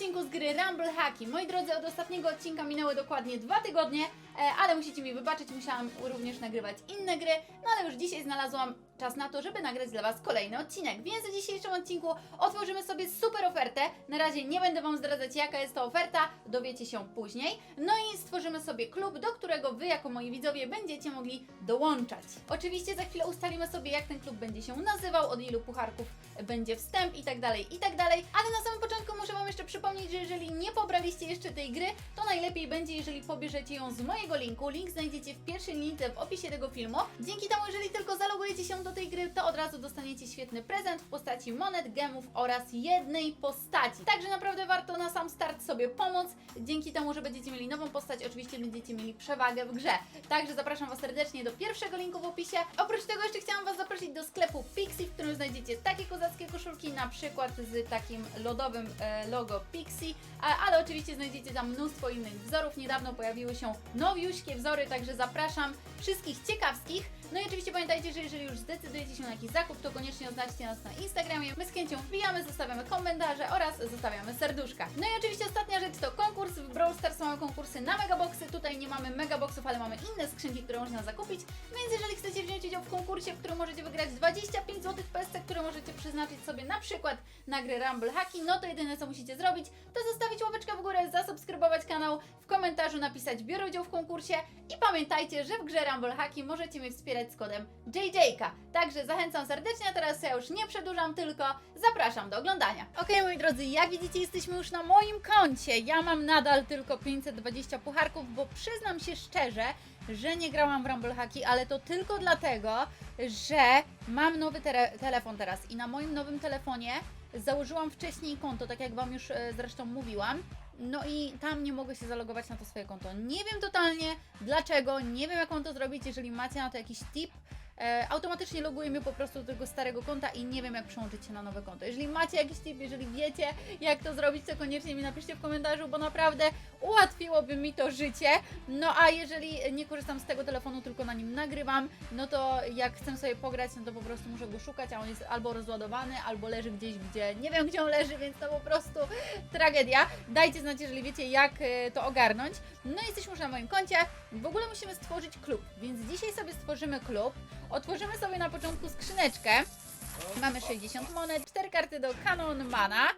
odcinku z gry Rumble Haki. Moi drodzy, od ostatniego odcinka minęły dokładnie dwa tygodnie, e, ale musicie mi wybaczyć, musiałam również nagrywać inne gry, no ale już dzisiaj znalazłam czas na to, żeby nagrać dla Was kolejny odcinek. Więc w dzisiejszym odcinku otworzymy sobie super ofertę. Na razie nie będę Wam zdradzać, jaka jest to oferta, dowiecie się później. No i stworzymy sobie klub, do którego Wy, jako moi widzowie, będziecie mogli dołączać. Oczywiście za chwilę ustalimy sobie, jak ten klub będzie się nazywał, od ilu pucharków będzie wstęp i tak dalej, i tak dalej. Ale na samym początku muszę jeszcze przypomnieć, że jeżeli nie pobraliście jeszcze tej gry, to najlepiej będzie, jeżeli pobierzecie ją z mojego linku. Link znajdziecie w pierwszej linijce w opisie tego filmu. Dzięki temu, jeżeli tylko zalogujecie się do tej gry, to od razu dostaniecie świetny prezent w postaci monet, gemów oraz jednej postaci. Także naprawdę warto na sam start sobie pomóc. Dzięki temu, że będziecie mieli nową postać, oczywiście będziecie mieli przewagę w grze. Także zapraszam Was serdecznie do pierwszego linku w opisie. Oprócz tego jeszcze chciałam Was zaprosić do sklepu Pixie, w którym znajdziecie takie kozackie koszulki, na przykład z takim lodowym e, logo Pixie, ale oczywiście znajdziecie tam mnóstwo innych wzorów. Niedawno pojawiły się nowiuśkie wzory, także zapraszam wszystkich ciekawskich. No i oczywiście pamiętajcie, że jeżeli już zdecydujecie się na jakiś zakup, to koniecznie oznaczcie nas na Instagramie. My z chęcią wbijamy, zostawiamy komentarze oraz zostawiamy serduszka. No i oczywiście ostatnia rzecz to konkurs. W Brawl Stars mamy konkursy na megaboxy. Tutaj nie mamy megaboxów, ale mamy inne skrzynki, które można zakupić. Więc jeżeli chcecie wziąć udział w konkursie, w którym możecie wygrać 25 zł PSC, które możecie przeznaczyć sobie na przykład na grę Rumble Haki, no to jedyne co musicie zrobić, to zostawić łapeczkę w górę, zasubskrybować kanał, w komentarzu napisać biorę udział w konkursie i pamiętajcie, że w grze Rumble Haki możecie mnie wspierać z kodem JJK. Także zachęcam serdecznie, a teraz ja już nie przedłużam, tylko zapraszam do oglądania. Okej, moi drodzy, jak widzicie, jesteśmy już na moim koncie. Ja mam nadal tylko 520 pucharków, bo przyznam się szczerze, że nie grałam w Rumble Haki, ale to tylko dlatego, że mam nowy tele- telefon teraz i na moim nowym telefonie założyłam wcześniej konto, tak jak Wam już e, zresztą mówiłam. No i tam nie mogę się zalogować na to swoje konto. Nie wiem totalnie dlaczego, nie wiem jak mam to zrobić, jeżeli macie na to jakiś tip. E, automatycznie loguje mnie po prostu do tego starego konta i nie wiem jak przełączyć się na nowe konto. Jeżeli macie jakiś tip, jeżeli wiecie jak to zrobić, to koniecznie mi napiszcie w komentarzu, bo naprawdę ułatwiłoby mi to życie. No a jeżeli nie korzystam z tego telefonu, tylko na nim nagrywam, no to jak chcę sobie pograć, no to po prostu muszę go szukać, a on jest albo rozładowany, albo leży gdzieś, gdzie nie wiem gdzie on leży, więc to po prostu tragedia. Dajcie znać, jeżeli wiecie jak e, to ogarnąć. No jesteśmy już na moim koncie. W ogóle musimy stworzyć klub, więc dzisiaj sobie stworzymy klub. Otworzymy sobie na początku skrzyneczkę. Mamy 60 monet, 4 karty do Canon Mana,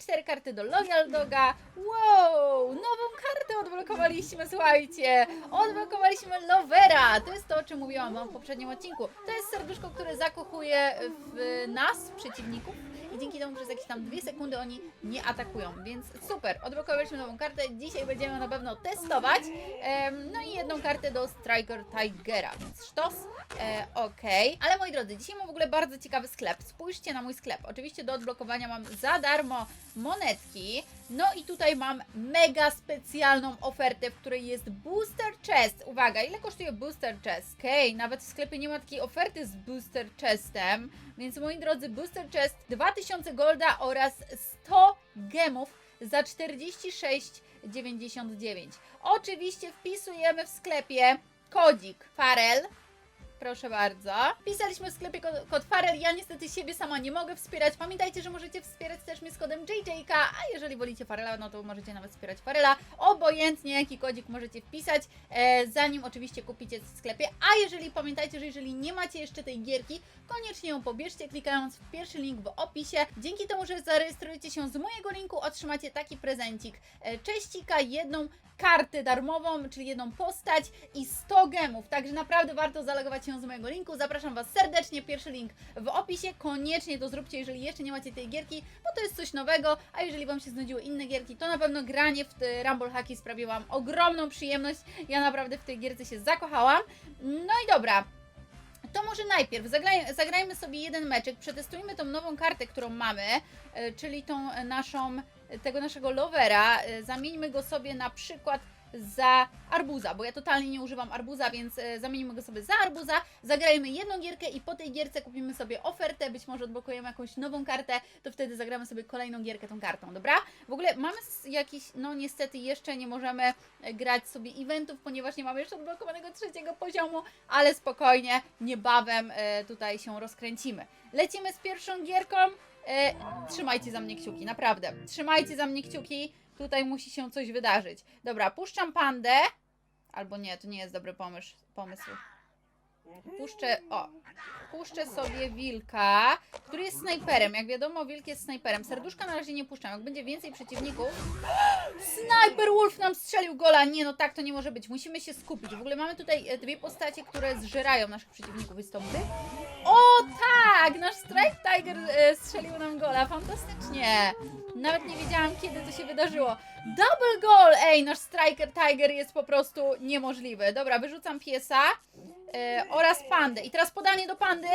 4 karty do Loyal Doga. Wow! Nową kartę odblokowaliśmy, słuchajcie! Odblokowaliśmy Lovera! To jest to, o czym mówiłam w poprzednim odcinku. To jest serduszko, które zakochuje w nas, przeciwników. I dzięki temu przez jakieś tam dwie sekundy oni nie atakują, więc super. Odblokowaliśmy nową kartę. Dzisiaj będziemy na pewno testować. No i jedną kartę do Striker Tigera, więc sztos. E, Okej. Ale moi drodzy, dzisiaj mam w ogóle bardzo ciekawy sklep. Spójrzcie na mój sklep. Oczywiście do odblokowania mam za darmo monetki. No i tutaj mam mega specjalną ofertę, w której jest Booster Chest. Uwaga, ile kosztuje Booster Chest? Okej, nawet w sklepie nie ma takiej oferty z Booster Chestem. Więc moi drodzy, Booster Chest 2000 golda oraz 100 gemów za 46,99. Oczywiście wpisujemy w sklepie kodzik Farel. Proszę bardzo. Pisaliśmy w sklepie kod, kod Farel. Ja niestety siebie sama nie mogę wspierać. Pamiętajcie, że możecie wspierać też mnie z kodem JJK, a jeżeli wolicie Farela, no to możecie nawet wspierać Farela. Obojętnie jaki kodzik możecie wpisać, e, zanim oczywiście kupicie w sklepie. A jeżeli pamiętajcie, że jeżeli nie macie jeszcze tej gierki, koniecznie ją pobierzcie klikając w pierwszy link w opisie. Dzięki temu, że zarejestrujecie się z mojego linku, otrzymacie taki prezencik. E, Cześcika, jedną kartę darmową, czyli jedną postać i 100 Także naprawdę warto zalogować się z mojego linku. Zapraszam Was serdecznie. Pierwszy link w opisie. Koniecznie to zróbcie, jeżeli jeszcze nie macie tej gierki, bo to jest coś nowego. A jeżeli Wam się znudziły inne gierki, to na pewno granie w Rumble Haki sprawiło Wam ogromną przyjemność. Ja naprawdę w tej gierce się zakochałam. No i dobra. To może najpierw zagraj, zagrajmy sobie jeden meczek, przetestujmy tą nową kartę, którą mamy, e, czyli tą naszą, tego naszego lovera. E, Zamieńmy go sobie na przykład za arbuza, bo ja totalnie nie używam arbuza, więc e, zamienimy go sobie za arbuza. Zagrajmy jedną gierkę i po tej gierce kupimy sobie ofertę, być może odblokujemy jakąś nową kartę, to wtedy zagramy sobie kolejną gierkę tą kartą, dobra? W ogóle mamy jakiś, no niestety jeszcze nie możemy e, grać sobie eventów, ponieważ nie mamy jeszcze odblokowanego trzeciego poziomu, ale spokojnie, niebawem e, tutaj się rozkręcimy. Lecimy z pierwszą gierką. Trzymajcie za mnie kciuki, naprawdę. Trzymajcie za mnie kciuki. Tutaj musi się coś wydarzyć. Dobra, puszczam pandę. Albo nie, to nie jest dobry pomysł. pomysł. Puszczę, o, puszczę sobie wilka, który jest snajperem. Jak wiadomo, wilk jest snajperem. Serduszka na razie nie puszczam. Jak będzie więcej przeciwników. Snajper Wolf nam strzelił gola. Nie, no tak to nie może być. Musimy się skupić. W ogóle mamy tutaj e, dwie postacie, które zżerają naszych przeciwników. Jest to. O tak! Nasz Strike Tiger e, strzelił nam gola. Fantastycznie. Nawet nie wiedziałam, kiedy to się wydarzyło. Double goal! Ej, nasz Striker Tiger jest po prostu niemożliwy. Dobra, wyrzucam piesa e, oraz pandę. I teraz podanie do pandy,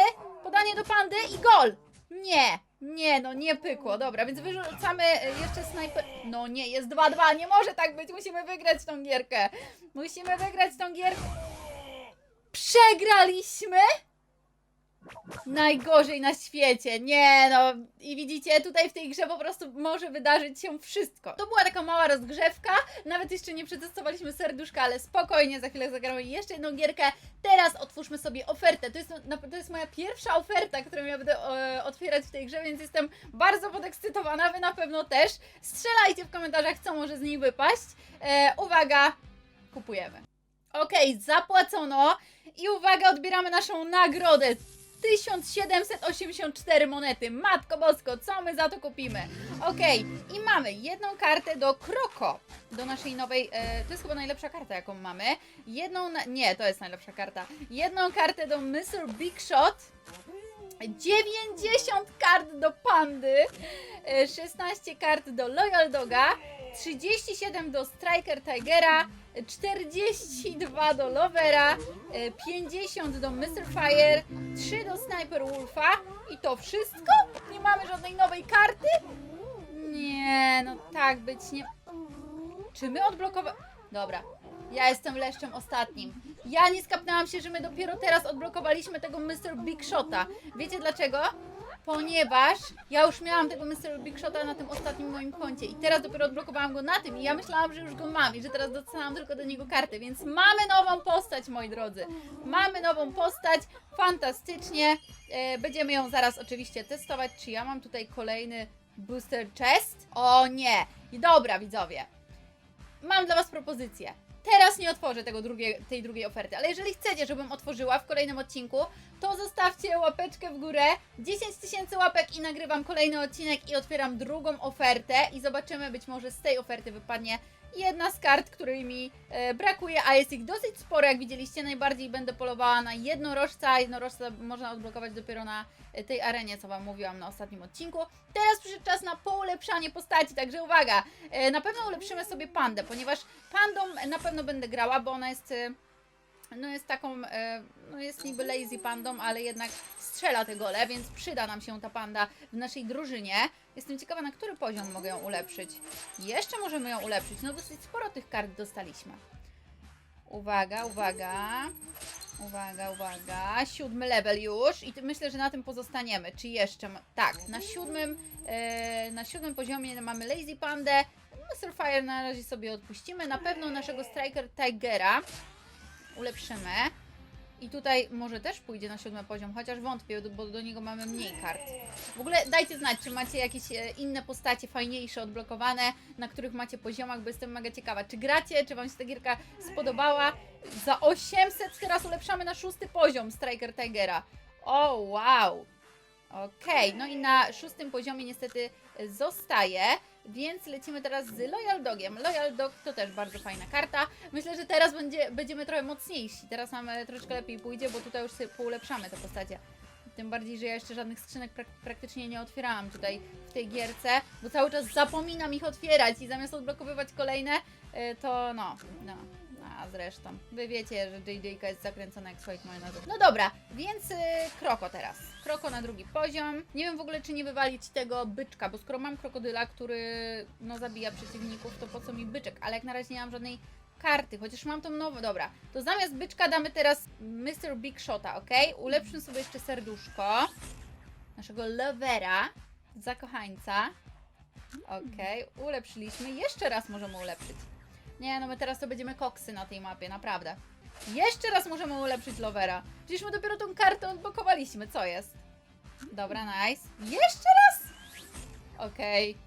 podanie do pandy i gol! Nie, nie, no nie pykło. Dobra, więc wyrzucamy e, jeszcze snajper... No nie, jest 2-2, nie może tak być. Musimy wygrać tą gierkę. Musimy wygrać tą gierkę. Przegraliśmy? Najgorzej na świecie. Nie no. I widzicie, tutaj w tej grze po prostu może wydarzyć się wszystko. To była taka mała rozgrzewka. Nawet jeszcze nie przetestowaliśmy serduszka, ale spokojnie, za chwilę zagramy jeszcze jedną gierkę. Teraz otwórzmy sobie ofertę. To jest, to jest moja pierwsza oferta, którą ja będę e, otwierać w tej grze, więc jestem bardzo podekscytowana. Wy na pewno też. Strzelajcie w komentarzach, co może z niej wypaść. E, uwaga, kupujemy. Okej, zapłacono. I uwaga, odbieramy naszą nagrodę. 1784 monety. Matko Bosko, co my za to kupimy? Okej, i mamy jedną kartę do Kroko. Do naszej nowej. E, to jest chyba najlepsza karta, jaką mamy. Jedną. Na, nie, to jest najlepsza karta. Jedną kartę do Mr. Big Shot. 90 kart do Pandy. e, 16 kart do Loyal Doga. 37 do Striker Tigera. 42 do Lovera, e, 50 do Mr. Fire, 3 do Sniper Wolfa i to wszystko? Nie mamy żadnej nowej karty? Nie, no tak być nie... Czy my odblokowali... Dobra, ja jestem leszczem ostatnim. Ja nie skapnęłam się, że my dopiero teraz odblokowaliśmy tego Mr. Big Shota. Wiecie dlaczego? Ponieważ ja już miałam tego Mr. Big Shota na tym ostatnim moim koncie i teraz dopiero odblokowałam go na tym i ja myślałam, że już go mam i że teraz dostałam tylko do niego kartę, więc mamy nową postać, moi drodzy. Mamy nową postać, fantastycznie. E, będziemy ją zaraz oczywiście testować. Czy ja mam tutaj kolejny booster chest? O nie! Dobra, widzowie. Mam dla Was propozycję. Teraz nie otworzę tego drugie, tej drugiej oferty, ale jeżeli chcecie, żebym otworzyła w kolejnym odcinku, to zostawcie łapeczkę w górę, 10 tysięcy łapek i nagrywam kolejny odcinek i otwieram drugą ofertę i zobaczymy, być może z tej oferty wypadnie jedna z kart, której mi e, brakuje, a jest ich dosyć sporo, jak widzieliście, najbardziej będę polowała na jednorożca, jednorożca można odblokować dopiero na e, tej arenie, co Wam mówiłam na ostatnim odcinku. Teraz przyszedł czas na poulepszanie postaci, także uwaga, e, na pewno ulepszymy sobie pandę, ponieważ pandą na pewno będę grała, bo ona jest... E, no jest taką, e, no jest niby lazy pandą, ale jednak strzela te gole, więc przyda nam się ta panda w naszej drużynie. Jestem ciekawa, na który poziom mogę ją ulepszyć. Jeszcze możemy ją ulepszyć, no dosyć sporo tych kart dostaliśmy. Uwaga, uwaga. Uwaga, uwaga. Siódmy level już i myślę, że na tym pozostaniemy. Czy jeszcze? Tak, na siódmym, e, na siódmym poziomie mamy Lazy Pandę. Mr. Fire na razie sobie odpuścimy. Na pewno naszego Striker Tigera ulepszymy. I tutaj może też pójdzie na siódmy poziom, chociaż wątpię, bo do niego mamy mniej kart. W ogóle dajcie znać, czy macie jakieś e, inne postacie fajniejsze, odblokowane, na których macie poziomach, bo jestem mega ciekawa. Czy gracie, czy wam się ta gierka spodobała? Za 800 teraz ulepszamy na szósty poziom Striker Tigera. O, wow! Okej, no i na szóstym poziomie niestety zostaje, więc lecimy teraz z Loyal Dogiem. Loyal Dog to też bardzo fajna karta. Myślę, że teraz będzie, będziemy trochę mocniejsi. Teraz nam troszkę lepiej pójdzie, bo tutaj już sobie poulepszamy te postacie. Tym bardziej, że ja jeszcze żadnych skrzynek prak praktycznie nie otwierałam tutaj w tej gierce, bo cały czas zapominam ich otwierać i zamiast odblokowywać kolejne, e, to no, no. A zresztą, wy wiecie, że JJK jest zakręcona jak swoich majonezów. No dobra, więc y, Kroko teraz. Kroko na drugi poziom. Nie wiem w ogóle, czy nie wywalić tego byczka, bo skoro mam krokodyla, który no zabija przeciwników, to po co mi byczek? Ale jak na razie nie mam żadnej karty, chociaż mam tą nową. Dobra, to zamiast byczka damy teraz Mr. Big Shota, ok? Ulepszymy sobie jeszcze serduszko naszego lovera, zakochańca. Okej, ulepszyliśmy. Jeszcze raz możemy ulepszyć. Nie, no my teraz to będziemy koksy na tej mapie, naprawdę. Jeszcze raz możemy ulepszyć lovera. Przecież my dopiero tą kartę odblokowaliśmy, co jest? Dobra, nice. Jeszcze raz? Okej.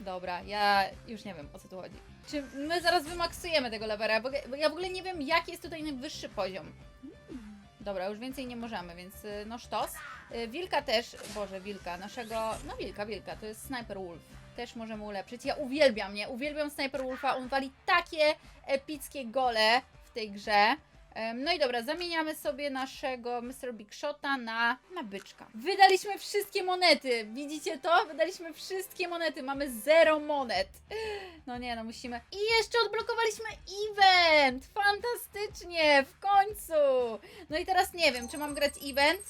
Dobra, ja już nie wiem o co tu chodzi. Czy my zaraz wymaksujemy tego levera? Bo bo ja w ogóle nie wiem, jaki jest tutaj najwyższy poziom. Dobra, już więcej nie możemy, więc y, no sztos. Y, Wilka też, Boże, Wilka, naszego, no Wilka, Wilka, to jest Sniper Wolf. Też możemy ulepszyć. Ja uwielbiam, nie? Uwielbiam Sniper Wolfa, on wali takie epickie gole w tej grze. No i dobra, zamieniamy sobie naszego Mr. Big Shota na, na byczka. Wydaliśmy wszystkie monety, widzicie to? Wydaliśmy wszystkie monety, mamy zero monet. No nie, no musimy. I jeszcze odblokowaliśmy event! Fantastycznie, w końcu! No i teraz nie wiem, czy mam grać event?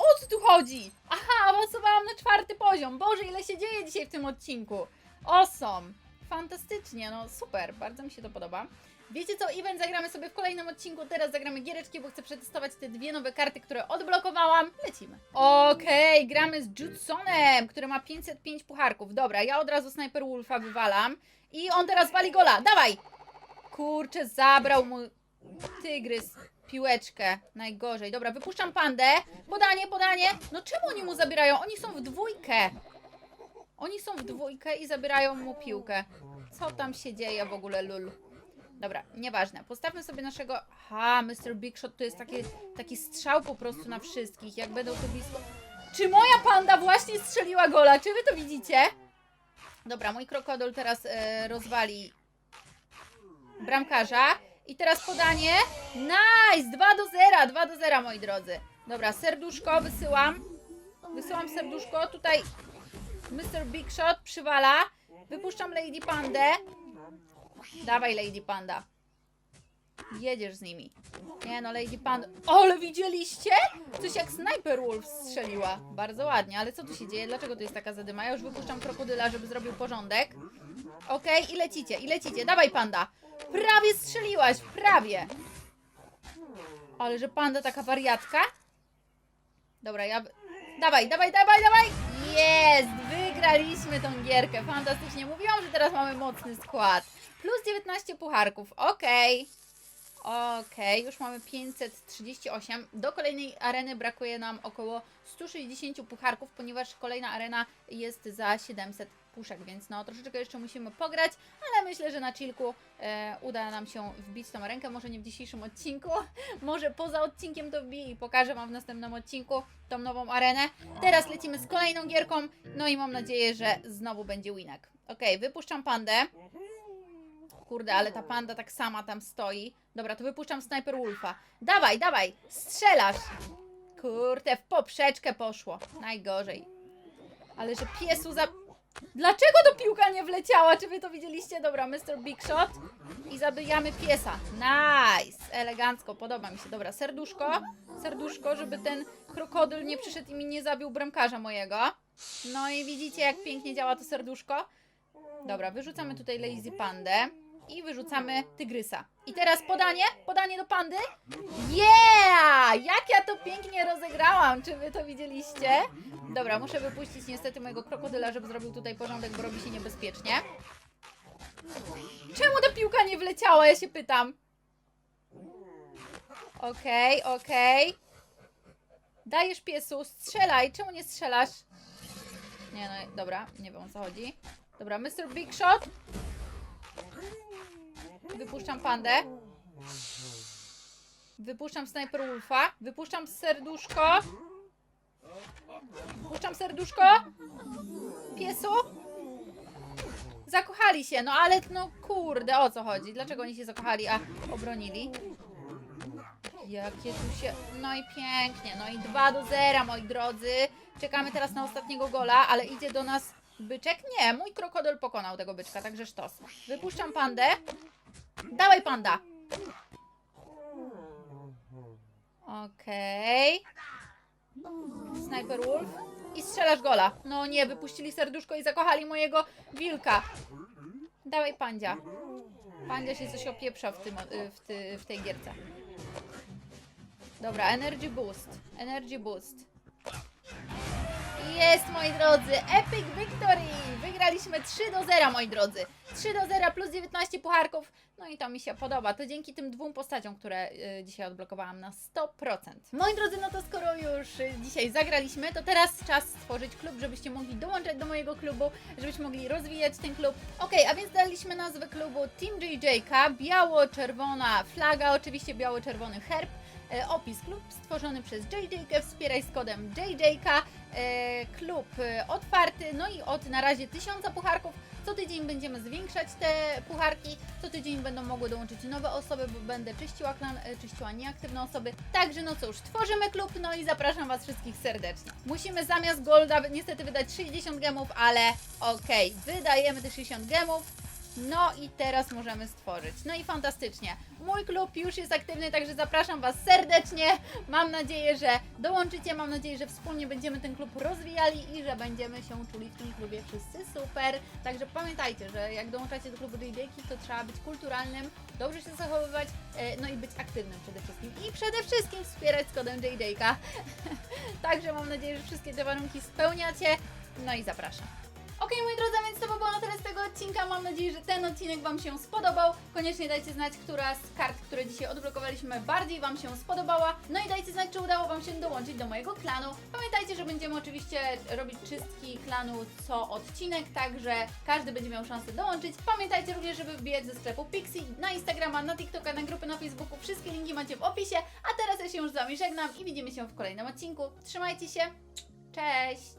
O co tu chodzi? Aha, awansowałam na czwarty poziom. Boże, ile się dzieje dzisiaj w tym odcinku. Awesome. Fantastycznie, no super, bardzo mi się to podoba. Wiecie co, event zagramy sobie w kolejnym odcinku, teraz zagramy giereczki, bo chcę przetestować te dwie nowe karty, które odblokowałam. Lecimy. Okej, gramy z Judsonem, który ma 505 pucharków. Dobra, ja od razu Sniper Wolfa wywalam. I on teraz wali gola, dawaj! Kurczę, zabrał mu tygrys piłeczkę. Najgorzej. Dobra, wypuszczam pandę. Podanie, podanie. No czemu oni mu zabierają? Oni są w dwójkę. Oni są w dwójkę i zabierają mu piłkę. Co tam się dzieje w ogóle, lul? Dobra, nieważne. Postawmy sobie naszego... Ha, Mr. Big Shot to jest taki, taki strzał po prostu na wszystkich. Jak będą tu blisko... Czy moja panda właśnie strzeliła gola? Czy wy to widzicie? Dobra, mój krokodyl teraz e, rozwali bramkarza. I teraz podanie. Nice! 2 do 0, 2 do 0, moi drodzy. Dobra, serduszko wysyłam. Wysyłam serduszko. Tutaj Mr. Big Shot przywala. Wypuszczam Lady Pandę. Dawaj, Lady Panda. Jedziesz z nimi. Nie no, Lady Panda. Ale widzieliście? Coś jak Sniper Wolf strzeliła. Bardzo ładnie, ale co tu się dzieje? Dlaczego to jest taka zadyma? Ja już wypuszczam krokodyla, żeby zrobił porządek. Okej, i lecicie, i lecicie. Dawaj, panda. Prawie strzeliłaś, prawie. Ale że panda taka wariatka? Dobra, ja... Dawaj, dawaj, dawaj, dawaj! Jest! Wygraliśmy tą gierkę. Fantastycznie. Mówiłam, że teraz mamy mocny skład. Plus 19 pucharków. Okej. Okej, już mamy 538. Do kolejnej areny brakuje nam około 160 pucharków, ponieważ kolejna arena jest za 700 puszek, więc no troszeczkę jeszcze musimy pograć, ale myślę, że na chillku e, uda nam się wbić tą rękę, może nie w dzisiejszym odcinku, może poza odcinkiem to wbiję i pokażę Wam w następnym odcinku tą nową arenę. Teraz lecimy z kolejną gierką, no i mam nadzieję, że znowu będzie winek. Okej, wypuszczam pandę. Kurde, ale ta panda tak sama tam stoi. Dobra, to wypuszczam Sniper Wolfa. Dawaj, dawaj, strzelasz! Kurde, w poprzeczkę poszło. Najgorzej. Ale że piesu za... Dlaczego to piłka nie wleciała? Czy wy to widzieliście? Dobra, Mr. Big Shot. I zabijamy piesa. Nice! Elegancko, podoba mi się. Dobra, serduszko. Serduszko, żeby ten krokodyl nie przyszedł i mi nie zabił bramkarza mojego. No i widzicie, jak pięknie działa to serduszko? Dobra, wyrzucamy tutaj Lazy Pandę i wyrzucamy Tygrysa. I teraz podanie, podanie do Pandy. Yeah! Jak ja to pięknie rozegrałam, czy wy to widzieliście? Dobra, muszę wypuścić niestety mojego krokodyla, żeby zrobił tutaj porządek, bo robi się niebezpiecznie. Czemu ta piłka nie wleciała, ja się pytam. Okej, okej. Dajesz piesu, strzelaj, czemu nie strzelasz? Nie no, dobra, nie wiem o co chodzi. Dobra, Mr. Big Shot. Wypuszczam pandę. Wypuszczam Sniper Wolfa. Wypuszczam serduszko. Wypuszczam serduszko. Piesu. Zakochali się, no ale no kurde, o co chodzi? Dlaczego oni się zakochali, a obronili? Jakie tu się... No i pięknie, no i 2 do 0, moi drodzy. Czekamy teraz na ostatniego gola, ale idzie do nas byczek. Nie, mój krokodyl pokonał tego byczka, także sztos. Wypuszczam pandę. Dawaj panda. Okej. Sniper Wolf. I strzelasz gola. No nie, wypuścili serduszko i zakochali mojego wilka. Dawaj pandzia. Pandzia się coś opieprza w, tym, y, w, ty, w tej gierce. Dobra, energy boost. Energy boost. Jest, moi drodzy, Epic Victory! Wygraliśmy 3 do 0, moi drodzy. 3 do 0 plus 19 pucharków. No i to mi się podoba. To dzięki tym dwóm postaciom, które y, dzisiaj odblokowałam na 100%. Moi drodzy, no to skoro już y, dzisiaj zagraliśmy, to teraz czas stworzyć klub, żebyście mogli dołączać do mojego klubu, żebyśmy mogli rozwijać ten klub. Okej, a więc daliśmy nazwę klubu Team JJK, biało-czerwona flaga, oczywiście biało-czerwony herb. E, opis klub stworzony przez JJK, wspieraj z kodem JJK, e, klub e, otwarty, no i od na razie 1000 pucharków. Co tydzień będziemy zwiększać te pucharki, co tydzień będą mogły dołączyć nowe osoby, bo będę czyściła klan, czyściła nieaktywne osoby. Także no cóż, tworzymy klub, no i zapraszam Was wszystkich serdecznie. Musimy zamiast golda niestety wydać 60 gemów, ale okej, wydajemy te 60 gemów. No i teraz możemy stworzyć. No i fantastycznie. Mój klub już jest aktywny, także zapraszam Was serdecznie. Mam nadzieję, że dołączycie. Mam nadzieję, że wspólnie będziemy ten klub rozwijali i że będziemy się czuli w tym klubie wszyscy super. Także pamiętajcie, że jak dołączacie do klubu JJki, to trzeba być kulturalnym, dobrze się zachowywać, e, no i być aktywnym przede wszystkim. I przede wszystkim wspierać z kodem JJka. Także mam nadzieję, że wszystkie te warunki spełniacie. No i zapraszam. Okej, moi drodzy, więc to by było na tyle z tego odcinka. Mam nadzieję, że ten odcinek Wam się spodobał. Koniecznie dajcie znać, która z kart, które dzisiaj odblokowaliśmy, bardziej Wam się spodobała. No i dajcie znać, czy udało Wam się dołączyć do mojego klanu. Pamiętajcie, że będziemy oczywiście robić czystki klanu co odcinek, także każdy będzie miał szansę dołączyć. Pamiętajcie również, żeby wbijać ze sklepu Pixie na Instagrama, na TikToka, na grupy na Facebooku. Wszystkie linki macie w opisie. A teraz ja się już z Wami żegnam i widzimy się w kolejnym odcinku. Trzymajcie się. Cześć!